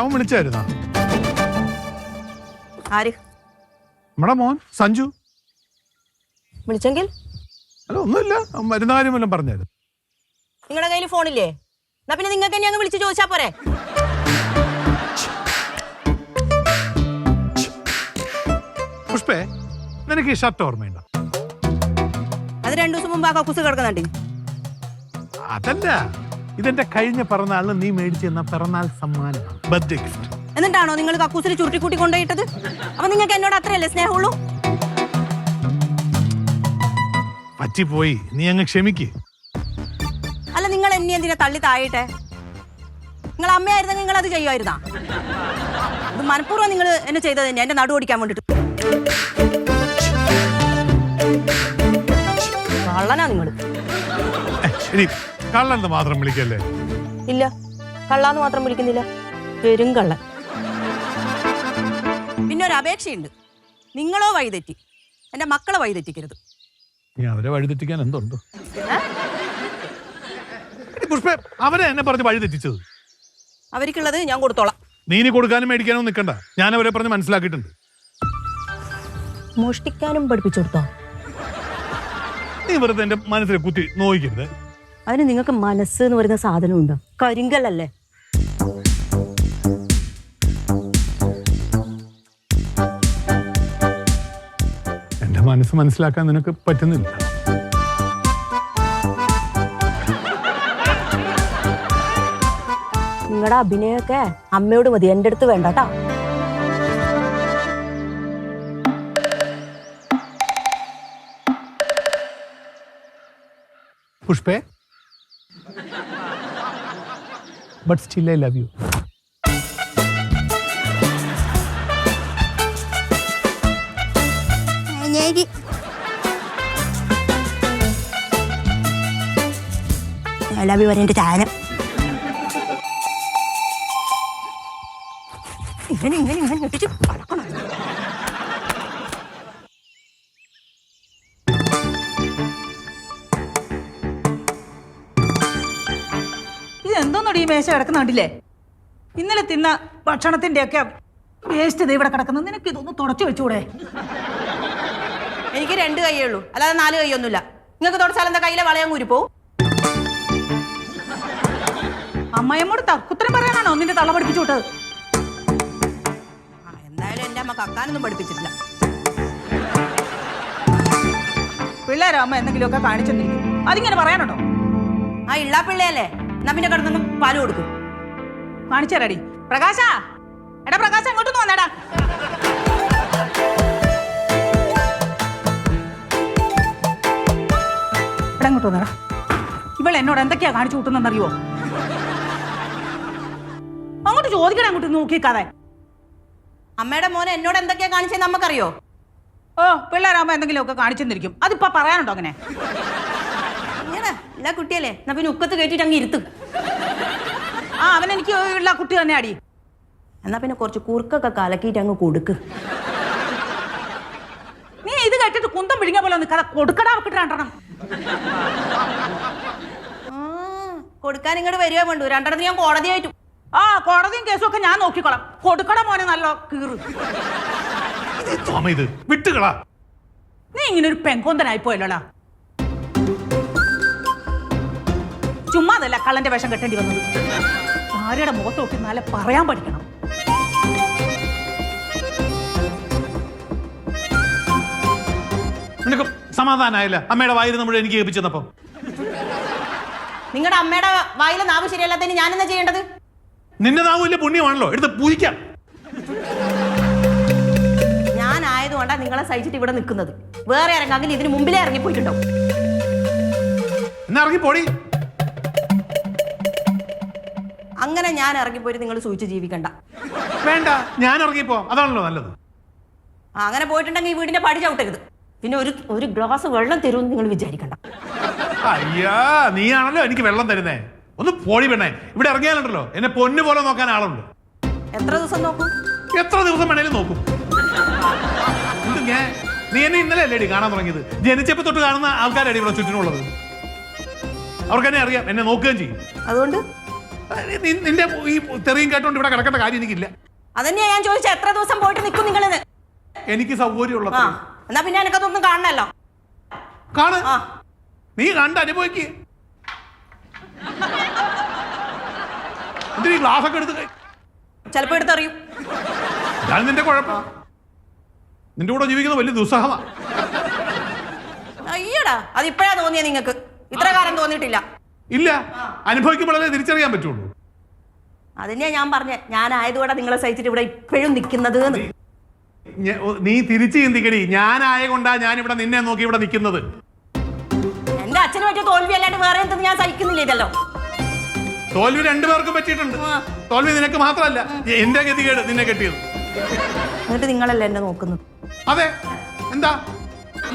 അവൻ വിളിച്ചായിരുന്നാ? ആര്? നമ്മുടെ മോൻ സഞ്ജു. വിളിച്ചെങ്കിൽ? അല്ല ഒന്നുമില്ല. മരുന്ന് കാര്യം വല്ലതും പറഞ്ഞായിരുന്നു നിങ്ങളുടെ കയ്യിൽ ഫോണില്ലേ? എന്നാ പിന്നെ നിങ്ങൾക്ക് ഞങ്ങൾ വിളിച്ച് ചോദിച്ചാ പോരെ? പുഷ്പേ നിനക്ക് ഈ ഷർട്ട് ഓർമ്മയുണ്ടോ? അത് രണ്ടു ദിവസം മുമ്പ് ആ കക്കൂസ് കിടക്കുന്നുണ്ട്. അതല്ല ഇതെന്റെ കഴിഞ്ഞ പിറന്നാളിന് നീ മേടിച്ചു തന്ന പിറന്നാൾ സമ്മാനം. ബർത്ത്ഡേ ഗിഫ്റ്റ് എന്നിട്ടാണോ നിങ്ങൾ കക്കൂസിൽ ചുരുട്ടിക്കൂട്ടി കൊണ്ടുപോയിട്ടത്? അപ്പൊ നിങ്ങൾക്ക് എന്നോട് അത്രയല്ലേ സ്നേഹമുള്ളൂ? പറ്റിപ്പോയി. നീ അങ്ങ് ക്ഷമിക്ക്. അല്ല നിങ്ങൾ എന്നെ എന്തിനാ തള്ളി താഴട്ടെ നിങ്ങൾ അമ്മയായിരുന്നെങ്കിൽ നിങ്ങൾ അത് ചെയ്യുമായിരുന്നാ? ഇത് മനഃപൂർവം നിങ്ങൾ എന്നെ ചെയ്തത് തന്നെ എന്റെ നടു ഓടിക്കാൻ വേണ്ടിട്ട് കള്ളനാ നിങ്ങൾ ശരി കള്ളൻ മാത്രം വിളിക്കല്ലേ? ഇല്ല കള്ളാന്ന് മാത്രം വിളിക്കുന്നില്ല. പെരും കള്ളൻ. പിന്നെ ഒരു അപേക്ഷയുണ്ട്. നിങ്ങളോ വഴിതെറ്റി? എന്റെ മക്കളെ വഴിതെറ്റിക്കരുത്. നീ അവരെ വഴിതെറ്റിക്കാൻ എന്തുണ്ട്? പുഷ്പേ അവരെ എന്നെ പറഞ്ഞ് വഴിതെറ്റിച്ചത്. അവർക്കുള്ളത് ഞാൻ കൊടുത്തോളാം. നീ ഇനി കൊടുക്കാനും മേടിക്കാനും നിൽക്കണ്ട ഞാൻ അവരെ പറഞ്ഞ് മനസ്സിലാക്കിയിട്ടുണ്ട്. മോഷ്ടിക്കാനും പഠിപ്പിച്ചു കൊടുത്തോ? നീ വെറുതെ എന്റെ മനസ്സിൽ കുത്തി നോയിക്കരുത്. അതിന് നിങ്ങൾക്ക് മനസ്സ് എന്ന് പറയുന്ന സാധനം ഉണ്ടോ കരിങ്കല്ലല്ലേ? എന്റെ മനസ്സ് മനസ്സിലാക്കാൻ നിനക്ക് പറ്റുന്നില്ല. നിങ്ങളുടെ അഭിനയൊക്കെ അമ്മയോട് മതി. എന്റെ അടുത്ത് വേണ്ട കേട്ടോ. പുഷ്പേ? But still I love you love വരേണ്ട ചാനം ഇങ്ങനെ ഇങ്ങനെ ഇങ്ങനെ ഞെട്ടിച്ച് കളക്കണം ഇത് എന്തോന്നടി ഈ മേശ കിടക്കുന്ന കണ്ടില്ലേ? ഇന്നലെ തിന്ന ഭക്ഷണത്തിന്റെ ഒക്കെ വേസ്റ്റ് ഇവിടെ കിടക്കുന്നത് നിനക്ക് ഇതൊന്ന് തുടച്ചു വെച്ചൂടെ? എനിക്ക് രണ്ട് കൈയേ ഉള്ളൂ. അല്ലാതെ നാല് കൈയൊന്നുമില്ല. നിങ്ങൾക്ക് തുടച്ചാൽ എന്താ കയ്യിലെ വളയം കൂരിപ്പോ അമ്മയമ്മോട് തക്കുത്തരം പറയാനാണോ നിന്റെ തള്ള പഠിപ്പിച്ചു വിട്ടത്? എന്തായാലും എന്റെ അമ്മ കക്കാനൊന്നും പഠിപ്പിച്ചിട്ടില്ല. പിള്ളേരോ അമ്മ എന്തെങ്കിലുമൊക്കെ കാണിച്ചെന്നിരിക്കും. അതിങ്ങനെ പറയാനുണ്ടോ? ആ ഇള്ളാ പിള്ളയല്ലേ? എന്നാ പിന്നെ കിടന്നു പാൽ കൊടുക്കും. കാണിച്ചേരാടി പ്രകാശ. എടാ പ്രകാശ അങ്ങോട്ട് വന്നേടാ. എടാ അങ്ങോട്ട് ഇവൾ എന്നോട് എന്തൊക്കെയാ കാണിച്ചു കൂട്ടുന്നറിയോ അങ്ങോട്ട് ചോദിക്കണം അങ്ങോട്ട് നോക്കിക്കാതെ അമ്മയുടെ മോനെ എന്നോട് എന്തൊക്കെയാ കാണിച്ചതെന്ന് നമുക്കറിയോ? ഓ പിള്ളേരാകുമ്പോ എന്തെങ്കിലുമൊക്കെ കാണിച്ചെന്നിരിക്കും. അതിപ്പോ പറയാനുണ്ടോ അങ്ങനെ? ഇല്ല കുട്ടിയല്ലേ. എന്നാ പിന്നെ ഉക്കത്ത് കയറ്റിട്ട് അങ്ങ് ഇരുത്തും. ആ അവൻ എനിക്ക് ഉള്ള കുട്ടി തന്നെ അടി എന്നാ പിന്നെ കുറച്ച് കുറുക്കൊക്കെ കലക്കിയിട്ട് അങ്ങ് കൊടുക്ക്. നീ ഇത് കേട്ടിട്ട് കുന്തം പിഴിഞ്ഞ പോലെ ഒന്ന് കഥ കൊടുക്കടാ അവക്കിട്ട് ആ, കൊടുക്കാൻ ഇങ്ങോട്ട് വരിക വേണ്ടു. രണ്ടെണ്ണത്തിന് ഞാൻ കോടതിയായിട്ടു ആ കോടതിയും കേസും ഒക്കെ ഞാൻ നോക്കിക്കോളാം. കൊടുക്കട മോനെ നല്ല കീറ്. വിട്ടുകളാ. നീ ഇങ്ങനെ ഒരു പെങ്കൊന്തനായി പോയല്ലോടാ ചുമ്മാതല്ല കള്ളന്റെ വേഷം കെട്ടേണ്ടി വന്നത്. ഭാര്യയുടെ മുഖത്ത് നോക്കി നല്ല പറയാൻ പഠിക്കണം. നിനക്ക് സമാധാനമായില്ല അമ്മയുടെ വായിൽ നമ്മൾ എനിക്ക് ഏൽപ്പിച്ചെന്നപ്പം നിങ്ങളുടെ അമ്മയുടെ വായിലെ നാവ് ശരിയല്ലാത്തതിന് ഞാൻ എന്താ ചെയ്യേണ്ടത്? നിന്റെ നാവ് വലിയ പുണ്യമാണല്ലോ. എടുത്ത് പൂജിക്കാം. ഞാൻ ആയതുകൊണ്ടാണ് നിങ്ങളെ സഹിച്ചിട്ട് ഇവിടെ നിൽക്കുന്നത്. വേറെ ഇറങ്ങാമെങ്കിൽ ഇതിന് മുമ്പിലേ ഇറങ്ങിപ്പോയിട്ടുണ്ടോ എന്നാ ഇറങ്ങി പോടി അങ്ങനെ ഞാൻ ഇറങ്ങിപ്പോയി നിങ്ങൾ സൂചിച്ച് ജീവിക്കണ്ട. വേണ്ട ഞാൻ ഇറങ്ങിപ്പോ. അതാണല്ലോ നല്ലത്. അങ്ങനെ പോയിട്ടുണ്ടെങ്കിൽ ഈ വീടിന്റെ പടി ചവിട്ടരുത്. പിന്നെ ഒരു ഒരു ഗ്ലാസ് വെള്ളം തരുമെന്ന് നിങ്ങൾ വിചാരിക്കണ്ട. അയ്യാ നീയാണല്ലോ എനിക്ക് വെള്ളം തരുന്നേ. ഒന്ന് പോളി പെണ്ണേ ഇവിടെ ഇറങ്ങിയാലുണ്ടല്ലോ. എന്നെ പൊന്നു പോലെ നോക്കാൻ ആളുണ്ട്. എത്ര ദിവസം നോക്കും? എത്ര ദിവസം വേണേലും നോക്കും. ഞാൻ നീ എന്നെ ഇന്നലെ അല്ലേടി കാണാൻ തുടങ്ങിയത്? ജനിച്ചപ്പോ തൊട്ട് കാണുന്ന ആൾക്കാരടി ഇവിടെ ചുറ്റിനുള്ളത്. അവർക്ക് എന്നെ അറിയാം എന്നെ നോക്കുകയും ചെയ്യും. അതുകൊണ്ട്? നിന്റെ ഈ തെറിയും കേട്ടോണ്ട് ഇവിടെ കിടക്കേണ്ട കാര്യം എനിക്കില്ല. അതന്നെയാ ഞാൻ ചോദിച്ചത് എത്ര ദിവസം പോയിട്ട് നിൽക്കും നിങ്ങളിന്ന് എനിക്ക് സൗകര്യമുള്ള എന്നാ പിന്നെ എനിക്കതൊന്നും കാണണല്ലോ. കാണ്. നീ കണ്ട് അനുഭവിക്ക്. എന്തിനീ ഗ്ലാസ് ഒക്കെ എടുത്ത് ചിലപ്പോ എടുത്തറിയും. ഞാൻ നിന്റെ കുഴപ്പം. നിന്റെ കൂടെ ജീവിക്കുന്നത് വലിയ ദുസ്സഹമാ. അയ്യടാ അത് ഇപ്പഴാ തോന്നിയ നിങ്ങൾക്ക് ഇത്ര കാലം തോന്നിയിട്ടില്ല. ഇല്ല. അനുഭവിക്കുമ്പോഴല്ലേ തിരിച്ചറിയാൻ പറ്റുള്ളൂ. അതിനെ ഞാൻ പറഞ്ഞ. ഞാനായതുകൂടെ നിങ്ങളെ സഹിച്ചിട്ട് ഇവിടെ ഇപ്പോഴും നിൽക്കുന്നത് നീ തിരിച്ചു ചിന്തിക്കടി. ഞാനായ കൊണ്ടാ ഞാൻ ഇവിടെ നിന്നെ നോക്കി ഇവിടെ നിൽക്കുന്നത് എന്റെ അച്ഛന് പറ്റിയ തോൽവി അല്ലാണ്ട് വേറെ എന്തെന്ന് ഞാൻ സഹിക്കുന്നില്ല ഇതല്ലോ. തോൽവി രണ്ടുപേർക്കും പറ്റിയിട്ടുണ്ട്. തോൽവി നിനക്ക് മാത്രമല്ല. എന്റെ ഗതികേട് നിന്നെ കെട്ടിയത്. എന്നിട്ട് നിങ്ങളല്ലേ എന്നെ നോക്കുന്നത്? അതെ. എന്താ?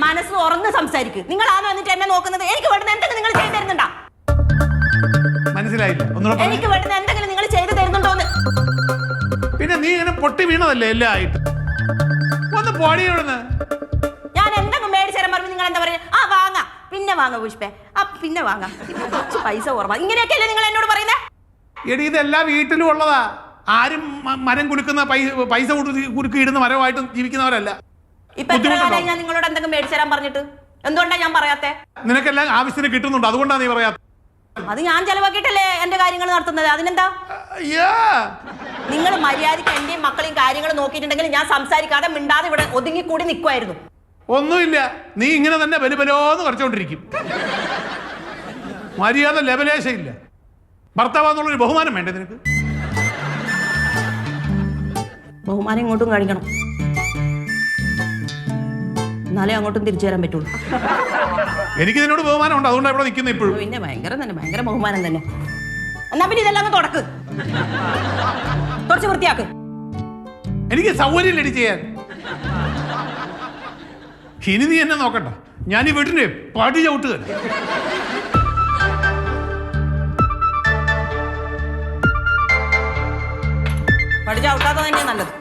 മനസ്സ് ഉറന്ന് സംസാരിക്കും. നിങ്ങളാണോ എന്നിട്ട് എന്നെ നോക്കുന്നത്? എനിക്ക് വേണ്ടുന്ന എന്തെങ്കിലും നിങ്ങൾ ചെയ്തു തരുന്നുണ്ടോ? മനസ്സിലായില്ല. ഒന്നുകൂടെ എനിക്ക് വേണ്ടുന്ന എന്തെങ്കിലും നിങ്ങൾ ചെയ്തു തരുന്നുണ്ടോന്ന്. പിന്നെ നീ ഇങ്ങനെ പൊട്ടി വീണതല്ലേ എല്ലാം ആയിട്ട്? ഒന്ന് പൊടി ഇവിടുന്ന് ഞാൻ എന്തെങ്കിലും മേടിച്ചു തരാൻ പറയുമ്പോൾ നിങ്ങൾ എന്താ പറയുക? ആ വാങ്ങാം. പിന്നെ വാങ്ങാം പുഷ്പേ. ആ പിന്നെ വാങ്ങാം. ഇപ്പൊ കുറച്ച് പൈസ കുറവാ. ഇങ്ങനെയൊക്കെയല്ലേ നിങ്ങൾ എന്നോട് പറയുന്നത് എടി ഇതെല്ലാം വീട്ടിലും ഉള്ളതാ. ആരും മ- മരം കുലുക്കുന്ന പൈസ പൈസ കൊടുത്ത് കുലുക്കി ഇടുന്ന മരമായിട്ട് ജീവിക്കുന്നവരല്ല. ഇപ്പൊ എത്ര? കാലമായി ഞാൻ നിങ്ങളോട് എന്തെങ്കിലും മേടിച്ചു തരാൻ പറഞ്ഞിട്ട്? എന്തുകൊണ്ടാ ഞാൻ പറയാത്തെ? നിനക്കെല്ലാം ആവശ്യത്തിന് കിട്ടുന്നുണ്ട്. അതുകൊണ്ടാണ് നീ പറയാത്ത. അത് ഞാൻ ചെലവാക്കിയിട്ടല്ലേ എന്റെ കാര്യങ്ങൾ നടത്തുന്നത്? അതിനെന്താ? നിങ്ങൾ മര്യാദയ്ക്ക് എന്റെയും മക്കളെയും കാര്യങ്ങൾ നോക്കിയിട്ടുണ്ടെങ്കിൽ ഞാൻ സംസാരിക്കാതെ മിണ്ടാതെ ഇവിടെ ഒതുങ്ങി കൂടി നിൽക്കുമായിരുന്നു ഒന്നുമില്ല. നീ ഇങ്ങനെ തന്നെ ബലുബലോന്ന് കുറച്ചോണ്ടിരിക്കും മര്യാദ ലെവലേശയില്ല ഭർത്താവെന്നുള്ളൊരു ബഹുമാനം വേണ്ടേ നിനക്ക്? ബഹുമാനം ഇങ്ങോട്ടും കാണിക്കണം. എന്നാലേ അങ്ങോട്ടും തിരിച്ചു തരാൻ പറ്റുള്ളൂ. എനിക്ക് നിന്നോട് ബഹുമാനമുണ്ട്. അതുകൊണ്ടാണ് ഇവിടെ നിൽക്കുന്നത് ഇപ്പോഴും. പിന്നെ ഭയങ്കര തന്നെ ഭയങ്കര ബഹുമാനം തന്നെ. എന്നാ പിന്നെ ഇതെല്ലാം അങ്ങ് തുടക്ക് കുറച്ച് വൃത്തിയാക്ക്. എനിക്ക് സൗകര്യം ലഡി ചെയ്യാൻ. ഇനി നീ എന്നെ നോക്കണ്ട. ഞാൻ ഈ വീട്ടിന്റെ പടി ചവിട്ടുക. ഔട്ടാത്ത തന്നെയാണ് നല്ലത്.